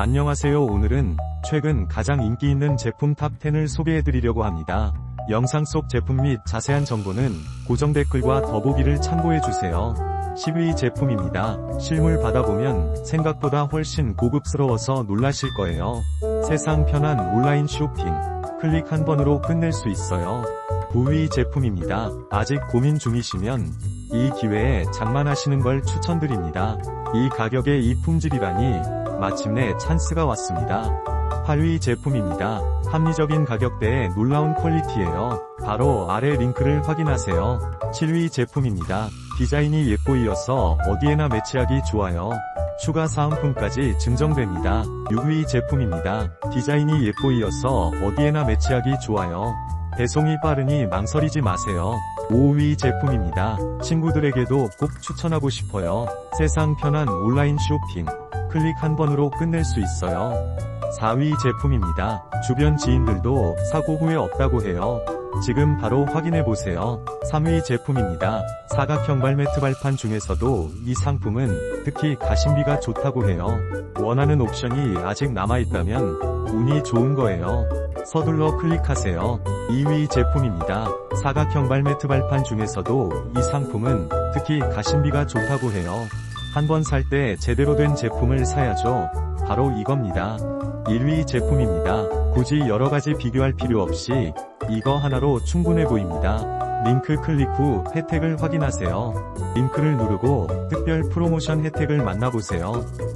안녕하세요 오늘은 최근 가장 인기 있는 제품 탑10을 소개해드리려고 합니다. 영상 속 제품 및 자세한 정보는 고정 댓글과 더보기를 참고해주세요. 10위 제품입니다. 실물 받아보면 생각보다 훨씬 고급스러워서 놀라실 거예요. 세상 편한 온라인 쇼핑. 클릭 한 번으로 끝낼 수 있어요. 9위 제품입니다. 아직 고민 중이시면 이 기회에 장만하시는 걸 추천드립니다. 이 가격에 이 품질이라니 마침내 찬스가 왔습니다. 8위 제품입니다. 합리적인 가격대에 놀라운 퀄리티예요. 바로 아래 링크를 확인하세요. 7위 제품입니다. 디자인이 예뻐이어서 어디에나 매치하기 좋아요. 추가 사은품까지 증정됩니다. 6위 제품입니다. 디자인이 예뻐이어서 어디에나 매치하기 좋아요. 배송이 빠르니 망설이지 마세요. 5위 제품입니다. 친구들에게도 꼭 추천하고 싶어요. 세상 편한 온라인 쇼핑. 클릭 한 번으로 끝낼 수 있어요. 4위 제품입니다. 주변 지인들도 사고 후에 없다고 해요. 지금 바로 확인해보세요. 3위 제품입니다. 사각형 발매트 발판 중에서도 이 상품은 특히 가심비가 좋다고 해요. 원하는 옵션이 아직 남아있다면 운이 좋은 거예요. 서둘러 클릭하세요. 2위 제품입니다. 사각형 발매트 발판 중에서도 이 상품은 특히 가심비가 좋다고 해요. 한 번 살 때 제대로 된 제품을 사야죠. 바로 이겁니다. 1위 제품입니다. 굳이 여러가지 비교할 필요 없이 이거 하나로 충분해 보입니다. 링크 클릭 후 혜택을 확인하세요. 링크를 누르고 특별 프로모션 혜택을 만나보세요.